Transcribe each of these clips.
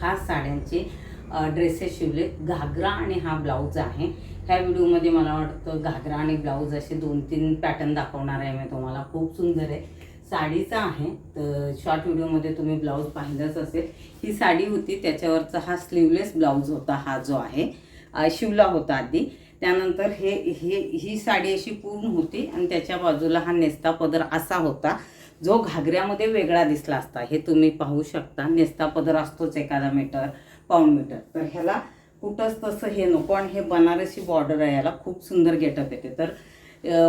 खास साड्यांचे ड्रेसेस शिवले. घागरा आणि हा ब्लाऊज आहे. ह्या व्हिडिओमध्ये मला वाटतं घागरा आणि ब्लाऊज असे दोन तीन पॅटर्न दाखवणार आहे मी तुम्हाला. खूप सुंदर आहे. साडीचा आहे. तर शॉर्ट व्हिडिओमध्ये तुम्ही ब्लाऊज पाहिलंच असेल. ही साडी होती. त्याच्यावरचा हा स्लीवलेस ब्लाऊज होता. हा जो आहे शिवला होता आधी. त्यानंतर हे हे ही साडी अशी पूर्ण होती आणि त्याच्या बाजूला हा नेस्ता पदर असा होता. जो घागऱ्यामध्ये वेगळा दिसला असता हे तुम्ही पाहू शकता. नेस्ता पदर असतोच एखादा मीटर पाऊण मीटर तर ह्याला कुठंच तसं हे नको आणि हे बनारसी बॉर्डर आहे याला खूप सुंदर गेटअप येते. तर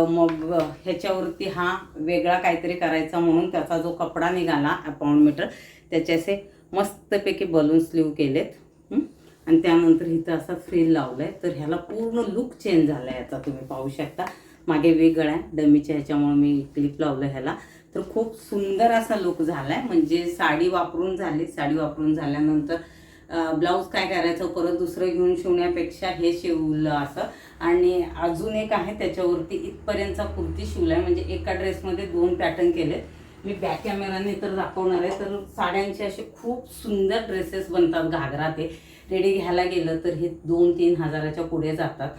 मग ह्याच्यावरती हा वेगळा काहीतरी करायचा म्हणून त्याचा जो कपडा निघाला पाऊण मीटर त्याचे असे मस्तपैकी बलून स्लीव केलेत. आणि त्यानंतर इथं असा फ्रील आहे तर ह्याला पूर्ण लुक चेंज झाला आहे याचा तुम्ही पाहू शकता. मागे वेगळा आहे डमीच्या ह्याच्यामुळे मी क्लिप लावलं ह्याला. तर खूप सुंदर असा लुक झालाय. म्हणजे साडी वापरून झाली साडी वापरून झाल्यानंतर ब्लाऊज काय करायचं परत दुसरं घेऊन शिवण्यापेक्षा हे शिवलं असं. आणि अजून एक आहे त्याच्यावरती इथपर्यंतचा कुर्ती शिवलाय. म्हणजे एका ड्रेसमध्ये दोन पॅटर्न केलेत. मी बॅक कॅमेराने तर दाखवणार आहे. तर साड्यांचे असे खूप सुंदर ड्रेसेस बनतात घागरा ते. रेडी घ्यायला गेलं तर हे दोन तीन हजाराच्या पुढे जातात.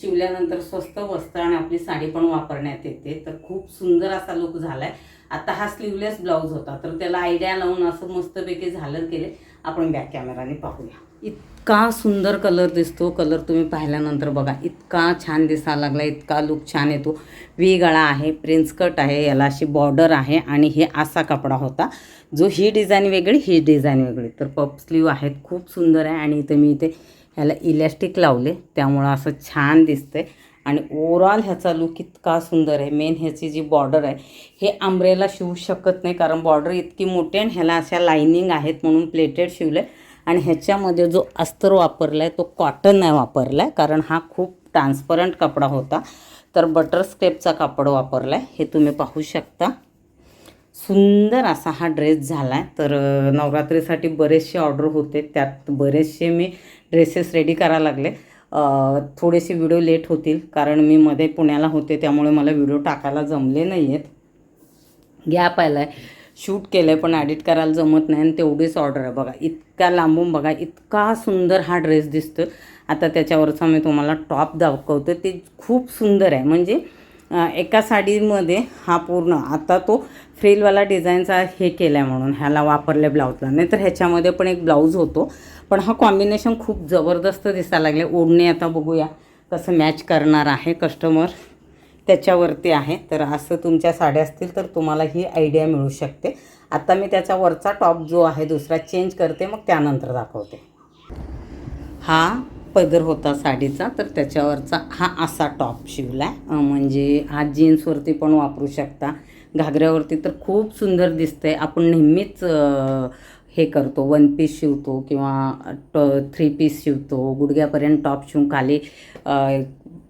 शिवल्यानंतर स्वस्त बसतं आणि आपली साडी पण वापरण्यात येते. तर खूप सुंदर असा लुक झालाय. आता हा स्लीवलेस ब्लाऊज होता. तर त्याला आयडिया लावून असं मस्तपैकी झालं केले आपण बॅक कॅमेराने पाहूया. इतका सुंदर कलर दिसतो. कलर तुम्ही पाहिल्यानंतर बघा इतका छान दिसायला लागला इतका लुक छान येतो. वी गळा आहे प्रिन्स कट आहे याला अशी बॉर्डर आहे आणि हे असा कपडा होता. जो ही डिझाईन वेगळी ही डिझाईन वेगळी. तर पप स्लीव आहेत खूप सुंदर आहे आणि इथे मी इथे ह्याला इलॅस्टिक लावले. त्यामुळं असं छान दिसतंय. आणि ओवरऑल ह्याचा लुक इतका सुंदर आहे. मेन ह्याची जी बॉर्डर आहे हे आंब्रेला शिवू शकत नाही. कारण बॉर्डर इतकी मोठी आणि ह्याला अशा लाईनिंग आहेत म्हणून प्लेटेड शिवलं आहे आणि ह्याच्यामध्ये जो अस्तर वापरला आहे तो कॉटन नाही वापरला आहे कारण हा खूप ट्रान्सपरंट कपडा होता. तर बटर स्टेपचा कापड वापरला आहे हे तुम्ही पाहू शकता. सुंदर असा हा ड्रेस झाला आहे तर नवरात्रीसाठी बरेचसे ऑर्डर होते. त्यात बरेचसे मी ड्रेसेस रेडी करायला लागले. थोडेसे व्हिडिओ लेट होतील कारण मी मध्ये पुण्याला होते त्यामुळे मला व्हिडिओ टाकायला जमले नाही आहेत गॅप आला आहे शूट केलं आहे पण ॲडिट करायला जमत नाही आणि तेवढीच ऑर्डर आहे. बघा इतका लांबून बघा इतका सुंदर हा ड्रेस दिसतो आता त्याच्यावरचा मी तुम्हाला टॉप दाखवतो ते खूप सुंदर आहे. म्हणजे एका साडीमध्ये हा पूर्ण आता तो फ्रिलवाला डिझाईनचा हे केला आहे म्हणून ह्याला वापरले ब्लाऊजला. नाही तर ह्याच्यामध्ये पण एक ब्लाऊज होतो. पण हा कॉम्बिनेशन खूप जबरदस्त दिसायला लागले. ओढणे आता बघूया कसं मॅच करणार आहे कस्टमर त्याच्यावरती आहे. तर असं तुमच्या साड्या असतील तर तुम्हाला ही आयडिया मिळू शकते. आता मी त्याचा वरचा टॉप जो आहे दुसरा चेंज करते मग त्यानंतर दाखवते. हा पदर होता साडीचा तर त्याच्यावरचा हा असा टॉप शिवला. आहे म्हणजे हा जीन्सवरती पण वापरू शकता. घागऱ्यावरती तर खूप सुंदर दिसतंय. आपण नेहमीच हे करतो वन पीस शिवतो किंवा ट थ्री पीस शिवतो. गुडघ्यापर्यंत टॉप शिवून खाली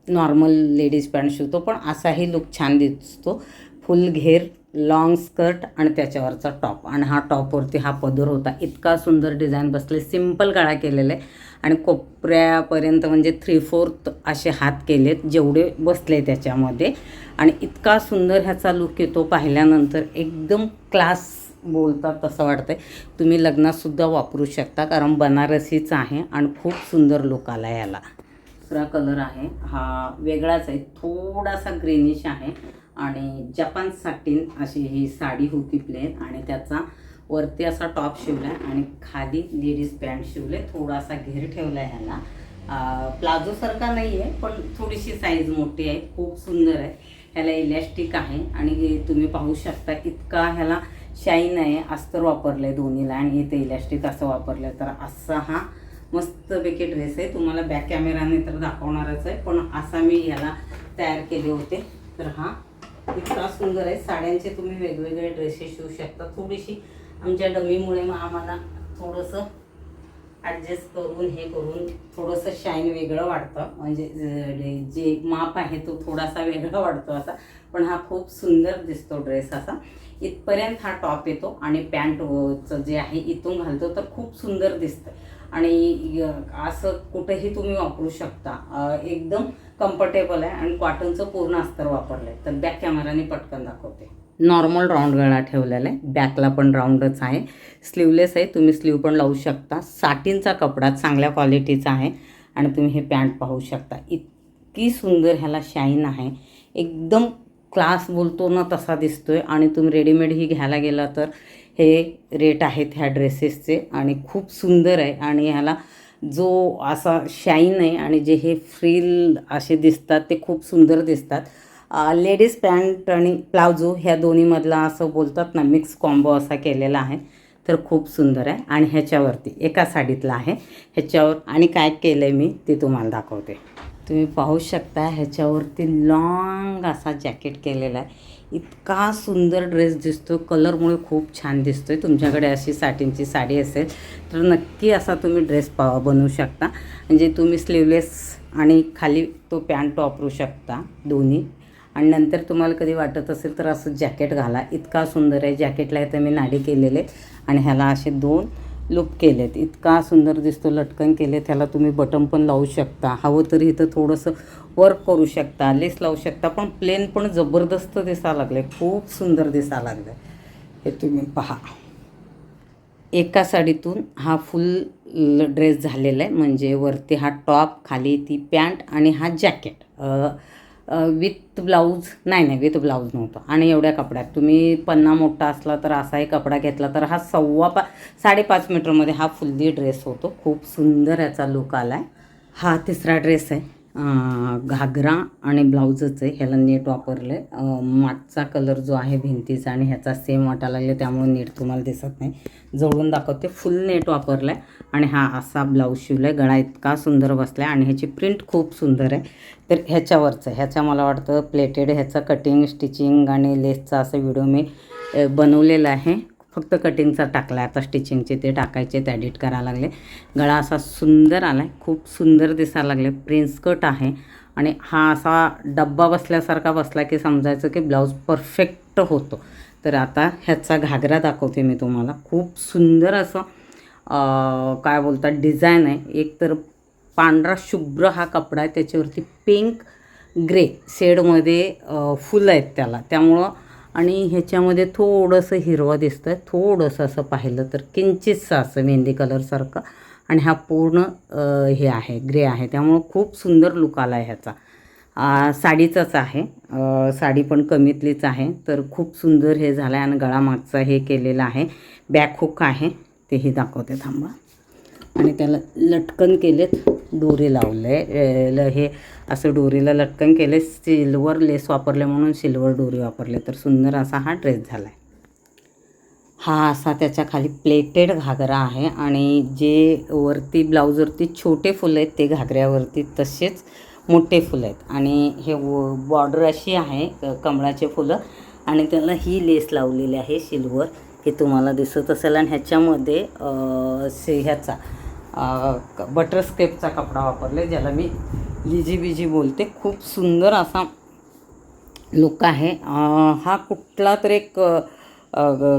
नॉर्मल लेडीज पॅन्ट शिवतो. पण असाही लुक छान दिसतो. फुल घेर लॉंग स्कर्ट आणि त्याच्यावरचा टॉप आणि हा टॉपवरती हा पदर होता. इतका सुंदर डिझाईन बसले. सिंपल गळा केलेला आहे. आणि कोपऱ्यापर्यंत म्हणजे थ्री फोर्थ असे हात केलेत जेवढे बसले त्याच्यामध्ये. आणि इतका सुंदर ह्याचा लुक येतो पाहिल्यानंतर एकदम क्लास बोलतात तसं वाटतं आहे तुम्ही लग्नातसुद्धा वापरू शकता कारण बनारसीच आहे आणि खूप सुंदर लुक आला याला. दुसरा कलर आहे हा वेगळाच आहे थोडासा ग्रेनिश आहे. आणि जपान साटीन अशी ही साडी होती प्लेन आणि त्याचा वरती असा टॉप शिवला आहे आणि खाली लेडीज पॅन्ट शिवले थोडासा घेर ठेवला आहे ह्याला प्लाझोसारखा नाही आहे पण थोडीशी साईज मोठी आहे. खूप सुंदर आहे. ह्याला इलॅस्टिक आहे आणि हे तुम्ही पाहू शकता इतका ह्याला शाईन आहे. अस्तर वापरलं आहे दोन्हीला आणि इथे इलॅस्टिक असं वापरलं आहे तर असा हा मस्तपैकी ड्रेस आहे. तुम्हाला बॅक कॅमेराने तर दाखवणारच आहे. पण असा मी ह्याला तयार केले होते. तर हा इतका सुंदर आहे. साड्यांचे तुम्ही वेगवेगळे ड्रेसेस शिवू शकता. थोडीशी आमच्या डमीमुळे मग आम्हाला थोडंसं ॲडजस्ट करून हे करून थोडंसं शाईन वेगळं वाटतं. म्हणजे जे- माप आहे तो थोडासा वेगळा वाटतो असा. पण हा खूप सुंदर दिसतो ड्रेस असा. इथपर्यंत हा टॉप येतो आणि पॅन्टचं जे आहे इथून घालतो तर खूप सुंदर दिसतं. आणि असं कुठेही तुम्ही वापरू शकता. एकदम कम्फर्टेबल आहे आणि कॉटनचं पूर्ण अस्तर वापरलं आहे तर बॅक कॅमेराने पटकन दाखवते. नॉर्मल राऊंड गळा ठेवलेला आहे. बॅकला पण राऊंडच आहे. स्लीवलेस आहे. तुम्ही स्लीव पण लावू शकता. साटींचा कपडा चांगल्या क्वालिटीचा आहे. आणि तुम्ही हे पॅन्ट पाहू शकता. इतकी सुंदर ह्याला शाईन आहे. एकदम क्लास बोलतो ना तसा दिसतो आहे आणि तुम्ही रेडीमेड ही घ्यायला गेला तर हे रेट आहेत ह्या ड्रेसेसचे आणि खूप सुंदर आहे. आणि ह्याला जो असा शाईन आहे आणि जे हे फ्रील असे दिसतात ते खूप सुंदर दिसतात. लेडीज पॅन्ट आणि प्लाझो ह्या दोन्हीमधला असं बोलतात ना मिक्स कॉम्बो असा केलेला आहे. तर खूप सुंदर आहे आणि ह्याच्यावरती एका साडीतला आहे. ह्याच्यावर आणि काय केलं आहे मी ते तुम्हाला दाखवते. तुम्ही पाहू शकता ह्याच्यावरती लॉंग असा जॅकेट केलेला आहे. इतका सुंदर ड्रेस दिसतो. कलरमुळे खूप छान दिसतो आहे तुमच्याकडे अशी साटींची साडी असेल तर नक्की असा तुम्ही ड्रेस पा बनवू शकता. म्हणजे तुम्ही स्लीवलेस आणि खाली तो पॅन्ट वापरू शकता दोन्ही. आणि नंतर तुम्हाला कधी वाटत असेल तर असं जॅकेट घाला. इतका सुंदर आहे. जॅकेटला इथं मी नाडी केलेले आणि ह्याला असे दोन लूप केलेत इतका सुंदर दिसतो लटकन केले त्याला तुम्ही बटन पण लावू शकता. हवं तरी इथं थोडंसं वर्क करू शकता. लेस लावू शकता पण प्लेन पण जबरदस्त दिसायला लागले खूप सुंदर दिसायला लागलं हे तुम्ही पहा. एका साडीतून हा फुल ड्रेस झालेला आहे. म्हणजे वरती हा टॉप खाली ती पॅन्ट आणि हा जॅकेट विथ ब्लाऊज नाही नाही विथ ब्लाऊज नव्हतं. आणि एवढ्या कपड्यात. तुम्ही पन्ना मोठा असला तर असाही कपडा घेतला तर हा सव्वा पा साडेपाच मीटरमध्ये हा फुल्ली ड्रेस होतो. खूप सुंदर याचा लुक आला आहे हा तिसरा ड्रेस आहे. घागरा आणि ब्लाऊजच आहे. ह्याला नेट वापरलं आहे मागचा कलर जो आहे भिंतीचा आणि ह्याचा सेम वाटायला लागले त्यामुळे नेट तुम्हाला दिसत नाही. जवळून दाखवते फुल नेट वापरला आहे आणि हा असा ब्लाऊज शिवला आहे गळा इतका सुंदर बसला आहे आणि ह्याची प्रिंट खूप सुंदर आहे. तर ह्याच्यावरचं ह्याच्या मला वाटतं प्लेटेड ह्याचं कटिंग स्टिचिंग आणि लेसचा असा व्हिडिओ मी बनवलेला आहे. फक्त कटिंगचा टाकला आहे आता स्टिचिंगचे ते टाकायचे ते ॲडिट करायला लागले. गळा असा सुंदर आला आहे खूप सुंदर दिसायला लागले. प्रिन्स कट आहे आणि हा असा डब्बा बसल्यासारखा बसला की समजायचं की ब्लाऊज परफेक्ट होतो. तर आता ह्याचा घागरा दाखवते मी तुम्हाला. खूप सुंदर असं काय बोलतात डिझाईन आहे. एक तर पांढरा शुभ्र हा कपडा आहे त्याच्यावरती पिंक ग्रे शेडमध्ये फुलं आहेत त्याला. त्यामुळं आणि ह्याच्यामध्ये थोडंसं हिरवं दिसतं आहे थोडंसं असं पाहिलं तर किंचितसं असं मेहंदी कलरसारखं आणि हा पूर्ण हे आहे ग्रे आहे. त्यामुळं खूप सुंदर लुक आला आहे ह्याचा साडीचाच आहे. साडी पण कमीतलीच आहे. तर खूप सुंदर हे झालं आहे आणि गळामागचा हे केलेलं आहे. बॅक हुक आहे. तेही दाखवते थांबा. आणि त्याला लटकन केलेत. दोरी लावलं. आहे हे असं डोरीला लटकन केले. सिल्वर लेस वापरले म्हणून सिल्वर डोरी वापरले. तर सुंदर असा हा ड्रेस झाला आहे हा असा त्याच्याखाली प्लेटेड घागरा आहे आणि जे वरती ब्लाऊजवरती छोटे फुलं आहेत ते घागऱ्यावरती तसेच मोठे फुलं आहेत. आणि हे बॉर्डर अशी आहे कमळाचे फुलं. आणि त्याला ही लेस लावलेली आहे सिल्वर. हे तुम्हाला दिसत असेल. आणि ह्याच्यामध्ये से ह्याचा बटरस्केपचा कपडा कपडा वापरले ज्याला मी लिजी बिजी बोलते. खूप सुंदर असा लुक आहे. हा कुठला तर एक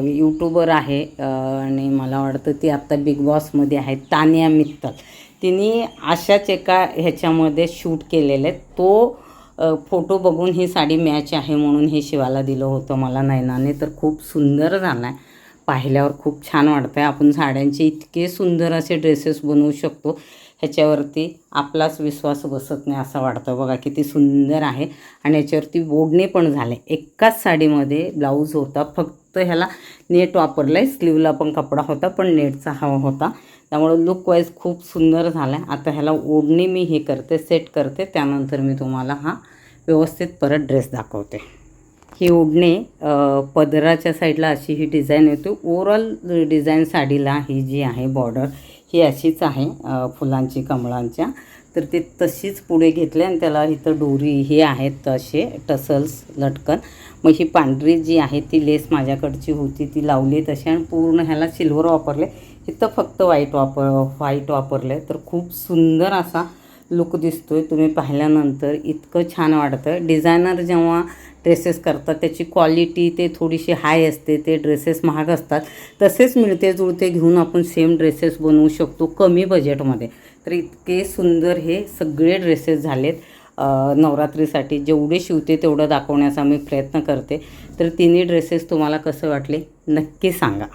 यूट्यूबर आहे आणि मला वाटतं ती आत्ता बिग बॉसमध्ये आहे तानिया मित्तल. तिने अशाच एका ह्याच्यामध्ये शूट केलेलं. आहे तो फोटो बघून ही साडी मॅच आहे म्हणून हे शिवायला दिलं होतं मला नयनाने. तर खूप सुंदर झाला आहे पाहिल्यावर खूप छान वाटतं आहे आपण साड्यांचे इतके सुंदर असे ड्रेसेस बनवू शकतो. ह्याच्यावरती आपलाच विश्वास बसत नाही असं वाटतं. बघा किती सुंदर आहे. आणि याच्यावरती ओढणे पण झाले. एकाच साडीमध्ये ब्लाऊज होता. फक्त ह्याला नेट वापरलं आहे स्लीवला पण कपडा होता पण नेटचा हवा होता. त्यामुळं लुकवाईज खूप सुंदर झाला आहे आता ह्याला ओढणी मी हे करते सेट करते. त्यानंतर मी तुम्हाला हा व्यवस्थित परत ड्रेस दाखवते. ही ओढणे पदराच्या साईडला अशी ही डिझाईन येतो. ओवरऑल डिझाईन साडीला ही जी आहे बॉर्डर ही अशीच आहे फुलांची कमळांच्या. तर ते तशीच पुढे घेतले आणि त्याला इथं डोरी हे आहेत तसे टसल्स लटकन. मग ही पांढरी जी आहे ती लेस माझ्याकडची होती ती लावली तशी आणि पूर्ण ह्याला सिल्वर वापरले. इथं फक्त व्हाईट वापर व्हाईट वापरले. तर खूप सुंदर असा लुक दिसतो आहे तुम्ही पाहिल्यानंतर इतकं छान वाटतं. डिझायनर जेव्हा ड्रेसेस करतात त्याची क्वालिटी ते थोडीशी हाय असते. ते ड्रेसेस महाग असतात. तसेच मिळते जुळते घेऊन आपण सेम ड्रेसेस बनवू शकतो कमी बजेटमध्ये तर इतके सुंदर हे सगळे ड्रेसेस झालेत. नवरात्रीसाठी जेवढे शिवते तेवढं दाखवण्याचा मी प्रयत्न करते. तर तिन्ही ड्रेसेस तुम्हाला कसं वाटले नक्की सांगा.